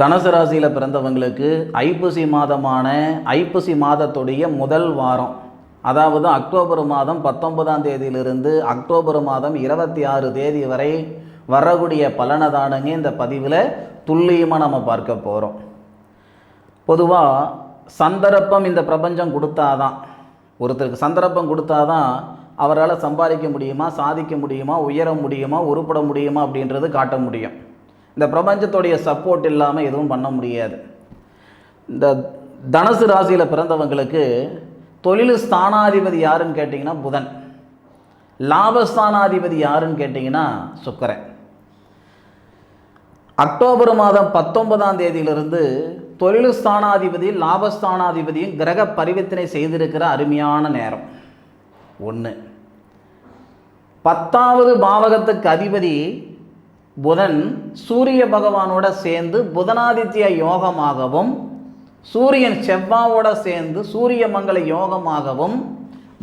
தனுசு ராசியில் பிறந்தவங்களுக்கு ஐப்பசி மாதமான ஐப்பசி மாதத்துடைய முதல் வாரம் அதாவது அக்டோபர் மாதம் பத்தொன்பதாம் தேதியிலிருந்து அக்டோபர் மாதம் இருபத்தி ஆறு தேதி வரை வரக்கூடிய பலனதானங்க இந்த பதிவில் துல்லியமாக நம்ம பார்க்க போகிறோம் பொதுவாக சந்தர்ப்பம் இந்த பிரபஞ்சம் கொடுத்தாதான் ஒருத்தருக்கு சந்தர்ப்பம் கொடுத்தாதான் அவரால் சம்பாதிக்க முடியுமா சாதிக்க முடியுமா உயர முடியுமா உருப்பட முடியுமா அப்படின்றது காட்ட முடியும். இந்த பிரபஞ்சத்துடைய சப்போர்ட் இல்லாமல் எதுவும் பண்ண முடியாது. இந்த தனுசு ராசியில் பிறந்தவங்களுக்கு தொழில் ஸ்தானாதிபதி யாருன்னு கேட்டிங்கன்னா புதன். லாபஸ்தானாதிபதி யாருன்னு கேட்டிங்கன்னா சுக்கரன். அக்டோபர் மாதம் பத்தொன்பதாம் தேதியிலிருந்து தொழில் ஸ்தானாதிபதி லாபஸ்தானாதிபதியும் கிரக பரிவர்த்தனை செய்திருக்கிற அருமையான நேரம். ஒன்று பத்தாவது பாவகத்துக்கு அதிபதி புதன் சூரிய பகவானோட சேர்ந்து புதனாதித்ய யோகமாகவும் சூரியன் செவ்வாவோட சேர்ந்து சூரிய மங்கள யோகமாகவும்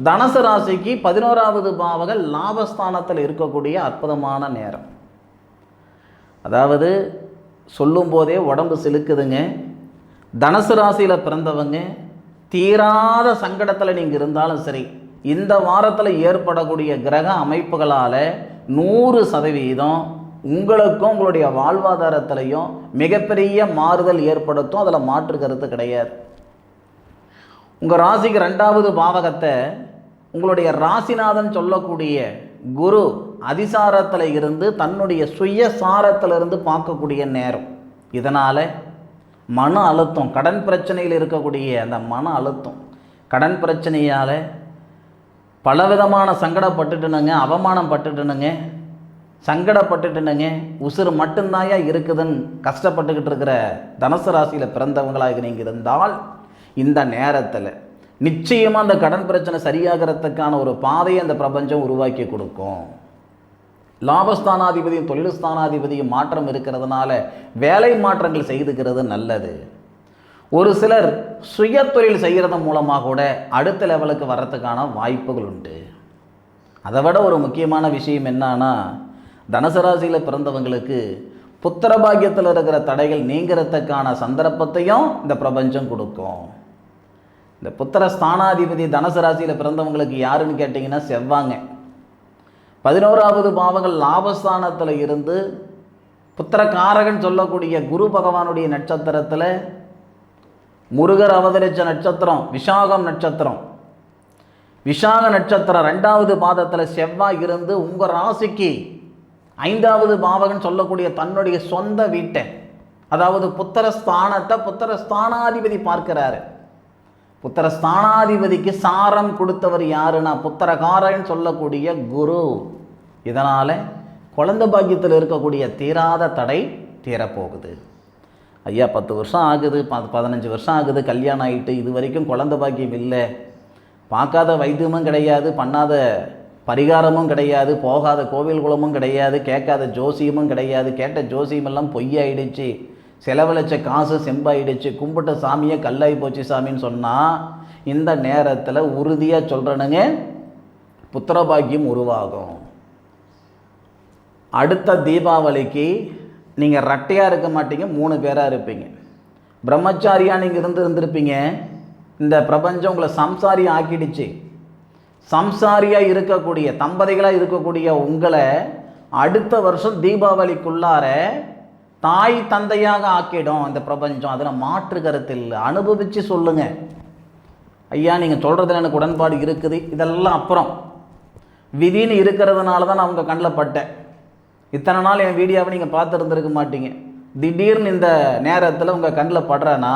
தனுசு ராசிக்கு பதினோராவது பாவக லாபஸ்தானத்தில் இருக்கக்கூடிய அற்புதமான நேரம். அதாவது சொல்லும்போதே உடம்பு சிலுக்குதுங்க. தனுசு ராசியில் பிறந்தவங்க தீராத சங்கடத்தில் நீங்கள் இருந்தாலும் சரி இந்த வாரத்தில் ஏற்படக்கூடிய கிரக அமைப்புகளால் நூறு சதவீதம் உங்களுக்கும் உங்களுடைய வாழ்வாதாரத்திலையும் மிகப்பெரிய மாறுதல் ஏற்படுத்தும். அதில் மாற்று கருத்து கிடையாது. உங்கள் ராசிக்கு ரெண்டாவது பாவகத்தை உங்களுடைய ராசிநாதன் சொல்லக்கூடிய குரு அதிசாரத்தில் இருந்து தன்னுடைய சுய சாரத்திலிருந்து பார்க்கக்கூடிய நேரம். இதனால் மன அழுத்தம் கடன் பிரச்சனையில் இருக்கக்கூடிய அந்த மன அழுத்தம். கடன் பிரச்சனையால் பலவிதமான சங்கடப்பட்டுட்டுனுங்க அவமானம் பட்டுட்டுனுங்க சங்கடப்பட்டுட்டுனுங்க. உசுறு மட்டும்தாயா இருக்குதுன்னு கஷ்டப்பட்டுக்கிட்டு இருக்கிற தனுசு ராசியில் பிறந்தவங்களாக நீங்கள் இருந்தால் இந்த நேரத்தில் நிச்சயமாக அந்த கடன் பிரச்சனை சரியாகிறதுக்கான ஒரு பாதையை அந்த பிரபஞ்சம் உருவாக்கி கொடுக்கும். லாபஸ்தானாதிபதியும் தொழில் ஸ்தானாதிபதியும் மாற்றம் இருக்கிறதுனால வேலை மாற்றங்கள் செய்துக்கிறது நல்லது. ஒரு சிலர் சுய தொழில் செய்கிறது மூலமாக கூட அடுத்த லெவலுக்கு வர்றதுக்கான வாய்ப்புகள் உண்டு. அதை விட ஒரு முக்கியமான விஷயம் என்னன்னா தனுசு ராசியில் பிறந்தவங்களுக்கு புத்திர பாக்கியத்தில் இருக்கிற தடைகள் நீங்கிறதுக்கான சந்தர்ப்பத்தையும் இந்த பிரபஞ்சம் கொடுக்கும். இந்த புத்திர ஸ்தானாதிபதி தனுசு ராசியில் பிறந்தவங்களுக்கு யாருன்னு கேட்டிங்கன்னா செவ்வாங்க. பதினோராவது பாவங்கள் லாபஸ்தானத்தில் இருந்து புத்திரக்காரகன் சொல்லக்கூடிய குரு பகவானுடைய நட்சத்திரத்தில் முருகர் அவதரித்த நட்சத்திரம் விஷாகம் நட்சத்திரம். விஷாக நட்சத்திரம் ரெண்டாவது பாதத்தில் செவ்வாய் இருந்து உங்கள் ராசிக்கு ஐந்தாவது பாவகன் சொல்லக்கூடிய தன்னுடைய சொந்த வீட்டை அதாவது புத்திர ஸ்தானத்தை ஸ்தானாதிபதி பார்க்கிறாரு. புத்திர ஸ்தானாதிபதிக்கு சாரம் கொடுத்தவர் யாருன்னா புத்திரகாரன் சொல்லக்கூடிய குரு. இதனால் குழந்தை பாக்கியத்தில் இருக்கக்கூடிய தீராத தடை தீரப்போகுது. ஐயா பத்து வருஷம் ஆகுது ப பதினஞ்சு வருஷம் ஆகுது கல்யாணம் ஆகிட்டு இது வரைக்கும் குழந்தை பாக்கியம் இல்லை. பார்க்காத வைத்தியமும் கிடையாது பண்ணாத பரிகாரமும் கிடையாது போகாத கோவில் குளமும் கிடையாது கேட்காத ஜோசியமும் கிடையாது. கேட்ட ஜோசியமெல்லாம் பொய்யாயிடுச்சு. செலவழிச்ச காசு செம்பாயிடுச்சு. கும்பிட்ட சாமியே கல்லாகி போச்சு சாமின்னு சொன்னால் இந்த நேரத்தில் உறுதியாக சொல்கிறனுங்க புத்திரபாக்கியம் உருவாகும். அடுத்த தீபாவளிக்கு நீங்கள் ரட்டையாக இருக்க மாட்டீங்க மூணு பேராக இருப்பீங்க. பிரம்மச்சாரியாக நீங்கள் இருந்து இருந்திருப்பீங்க. இந்த பிரபஞ்சம் உங்களை சம்சாரி ஆக்கிடுச்சு. சம்சாரியாக இருக்கக்கூடிய தம்பதிகளாக இருக்கக்கூடிய உங்களை அடுத்த வருஷம் தீபாவளிக்குள்ளார தாய் தந்தையாக ஆக்கிடும் இந்த பிரபஞ்சம். அதில் மாற்று கருத்து இல்லை. அனுபவித்து சொல்லுங்கள் ஐயா நீங்கள் சொல்கிறதுல எனக்கு உடன்பாடு இருக்குது. இதெல்லாம் அப்புறம். விதின்னு இருக்கிறதுனால தான் நான் உங்கள் கண்ணில் பட்டேன். இத்தனை நாள் என் வீடியோவை நீங்கள் பார்த்துருந்துருக்க மாட்டீங்க. திடீர்னு இந்த நேரத்தில் உங்கள் கண்ணில் படுறேன்னா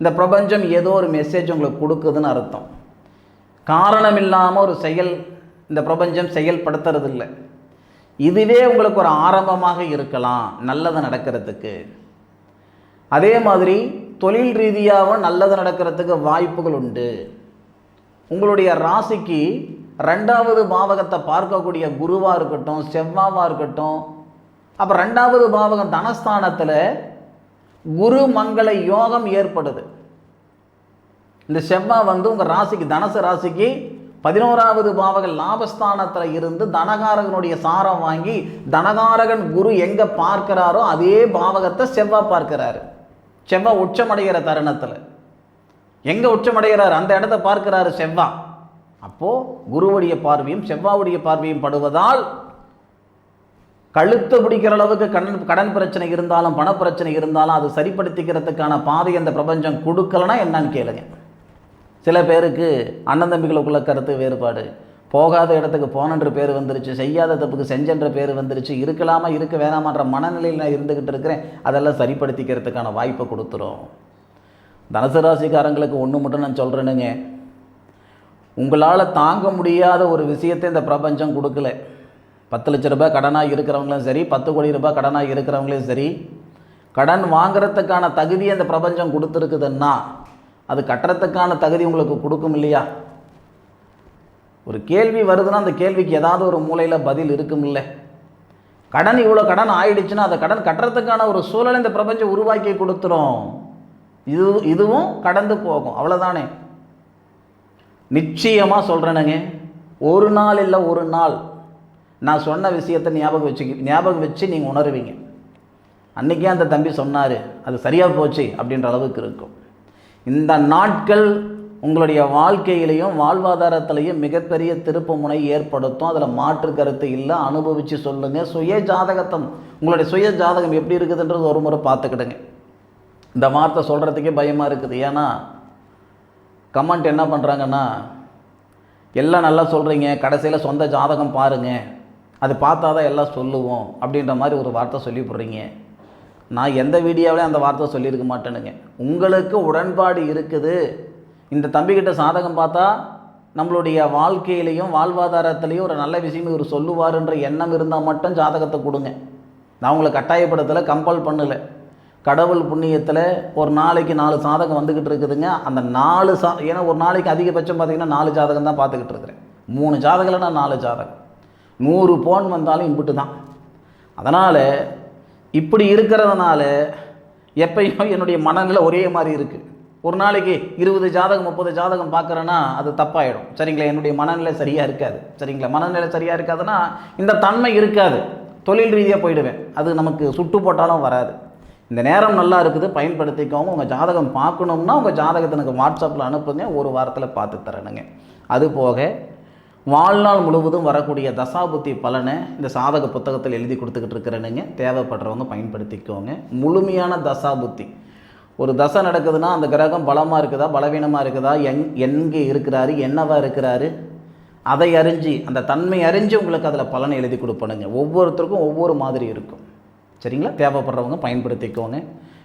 இந்த பிரபஞ்சம் ஏதோ ஒரு மெசேஜ் உங்களுக்கு கொடுக்குதுன்னு அர்த்தம். காரணம் இல்லாமல் ஒரு செயல் இந்த பிரபஞ்சம் செயல்படுத்துறதில்லை. இதுவே உங்களுக்கு ஒரு ஆரம்பமாக இருக்கலாம் நல்லது நடக்கிறதுக்கு. அதே மாதிரி தொழில் ரீதியாகவும் நல்லது நடக்கிறதுக்கு வாய்ப்புகள் உண்டு. உங்களுடைய ராசிக்கு ரெண்டாவது பாவகத்தை பார்க்கக்கூடிய குருவாக இருக்கட்டும் செவ்வாவாக இருக்கட்டும் அப்போ ரெண்டாவது பாவகம் தனஸ்தானத்தில் குரு மங்கள யோகம் ஏற்படுது. இந்த செவ்வாய் வந்து உங்கள் ராசிக்கு தனுசு ராசிக்கு பதினோராவது பாவகம் லாபஸ்தானத்தில் இருந்து தனகாரகனுடைய சாரம் வாங்கி தனகாரகன் குரு எங்கே பார்க்கிறாரோ அதே பாவகத்தை செவ்வாய் பார்க்கிறாரு. செவ்வாய் உச்சமடைகிற தருணத்தில். எங்கே உச்சமடைகிறார்? அந்த இடத்த பார்க்கிறாரு செவ்வாய் அப்போது குருவுடைய பார்வையும் செவ்வாவுடைய பார்வையும் படுவதால் கழுத்து பிடிக்கிற அளவுக்கு கடன் கடன் பிரச்சனை இருந்தாலும் பண பிரச்சனை இருந்தாலும் அது சரிப்படுத்திக்கிறதுக்கான பாதை அந்த பிரபஞ்சம் கொடுக்கலன்னா என்னன்னு கேளுங்க. சில பேருக்கு அண்ணன் தம்பிகளுக்குள்ள கருத்து வேறுபாடு. போகாத இடத்துக்கு போனன்ற பேர் வந்துருச்சு செய்யாத தப்புக்கு செஞ்சன்ற பேர் வந்துருச்சு இருக்கலாமா இருக்க வேணாமான்ற மனநிலையில் நான் இருந்துக்கிட்டு இருக்கிறேன் அதெல்லாம் சரிப்படுத்திக்கிறதுக்கான வாய்ப்பை கொடுத்துரும். தனுசு ராசிக்காரங்களுக்கு ஒன்று மட்டும் நான் சொல்கிறேனுங்க உங்களால் தாங்க முடியாத ஒரு விஷயத்தை இந்த பிரபஞ்சம் கொடுக்கல. பத்து லட்ச ரூபாய் கடனாக இருக்கிறவங்களும் சரி பத்து கோடி ரூபாய் கடனாக இருக்கிறவங்களும் சரி கடன் வாங்குறதுக்கான தகுதியை அந்த பிரபஞ்சம் கொடுத்துருக்குதுன்னா அது கட்டுறதுக்கான தகுதி உங்களுக்கு கொடுக்கும் இல்லையா? ஒரு கேள்வி வருதுன்னா அந்த கேள்விக்கு ஏதாவது ஒரு மூலையில் பதில் இருக்கும் இல்லை. கடன் இவ்வளோ கடன் ஆயிடுச்சுன்னா அந்த கடன் கட்டுறதுக்கான ஒரு சூழலை இந்த பிரபஞ்சம் உருவாக்கி கொடுத்துரும். இது இதுவும் கடந்து போகும். அவ்வளோதானே நிச்சயமாக சொல்கிறேனுங்க ஒரு நாள் இல்லை ஒரு நாள். நான் சொன்ன விஷயத்தை ஞாபகம் வச்சு ஞாபகம் வச்சு நீங்கள் உணருவீங்க. அன்றைக்கே அந்த தம்பி சொன்னார் அது சரியாக போச்சு அப்படின்ற அளவுக்கு இருக்கும். இந்த நாட்கள் உங்களுடைய வாழ்க்கையிலையும் வாழ்வாதாரத்திலையும் மிகப்பெரிய திருப்பு முனை ஏற்படுத்தும். அதில் மாற்று கருத்து இல்லை. அனுபவித்து சொல்லுங்கள் சுய ஜாதகத்தம். உங்களுடைய சுய ஜாதகம் எப்படி இருக்குதுன்றது ஒரு முறை பார்த்துக்கிடுங்க. இந்த வார்த்தை சொல்கிறதுக்கே பயமாக இருக்குது. ஏன்னா கமெண்ட் என்ன பண்ணுறாங்கன்னா எல்லாம் நல்லா சொல்கிறீங்க கடைசியில் சொந்த ஜாதகம் பாருங்கள் அது பார்த்தா தான் எல்லாம் சொல்லுவோம் அப்படின்ற மாதிரி ஒரு வார்த்தை சொல்லி போடுறீங்க நான் எந்த வீடியோவிலையும் அந்த வார்த்தை சொல்லியிருக்க மாட்டேனுங்க. உங்களுக்கு உடன்பாடு இருக்குது. இந்த தம்பிக்கிட்ட சாதகம் பார்த்தா நம்மளுடைய வாழ்க்கையிலையும் வாழ்வாதாரத்திலையும் ஒரு நல்ல விஷயம் இவர் சொல்லுவாருன்ற எண்ணம் இருந்தால் மட்டும் ஜாதகத்தை கொடுங்க. நான் உங்களை கட்டாயப்படுத்தலை கம்பல் பண்ணலை. கடவுள் புண்ணியத்தில் ஒரு நாளைக்கு நாலு சாதகம் வந்துக்கிட்டு இருக்குதுங்க. அந்த நாலு சா ஏன்னா ஒரு நாளைக்கு அதிகபட்சம் பார்த்தீங்கன்னா நாலு ஜாதகம் தான் பார்த்துக்கிட்டு இருக்கிறேன். மூணு ஜாதகம்னா நாலு ஜாதகம். நூறு போன் வந்தாலும் இம்புட்டு தான். அதனால் இப்படி இருக்கிறதுனால எப்பயும் என்னுடைய மனநிலை ஒரே மாதிரி இருக்குது ஒரு நாளைக்கு இருபது ஜாதகம் முப்பது ஜாதகம் பார்க்குறேன்னா அது தப்பாயிடும். சரிங்களா? என்னுடைய மனநிலை சரியாக இருக்காது. சரிங்களா? மனநிலை சரியாக இருக்காதுன்னா இந்த தன்மை இருக்காது. தொழில் ரீதியாக போயிடுவேன். அது நமக்கு சுட்டு போட்டாலும் வராது. இந்த நேரம் நல்லா இருக்குது பயன்படுத்திக்கோங்க. உங்கள் ஜாதகம் பார்க்கணும்னா உங்கள் ஜாதகத்தை எனக்கு வாட்ஸ்அப்பில் அனுப்புங்க. ஒரு வாரத்தில் பார்த்து தரணுங்க. அது போக வாழ்நாள் முழுவதும் வரக்கூடிய தசாபுத்தி பலனை இந்த சாதக புத்தகத்தில் எழுதி கொடுத்துக்கிட்டு இருக்கிறேனுங்க. தேவைப்படுறவங்க பயன்படுத்திக்கோங்க. முழுமையான தசாபுத்தி. ஒரு தசை நடக்குதுன்னா அந்த கிரகம் பலமாக இருக்குதா பலவீனமாக இருக்குதா எங் எங்கே இருக்கிறாரு என்னவா இருக்கிறாரு? அதை அறிஞ்சு அந்த தன்மை அறிஞ்சு உங்களுக்கு அதில் பலனை எழுதி கொடுப்பணுங்க ஒவ்வொருத்தருக்கும் ஒவ்வொரு மாதிரி இருக்கும். சரிங்களா? தேவைப்படுறவங்க பயன்படுத்திக்கோங்க.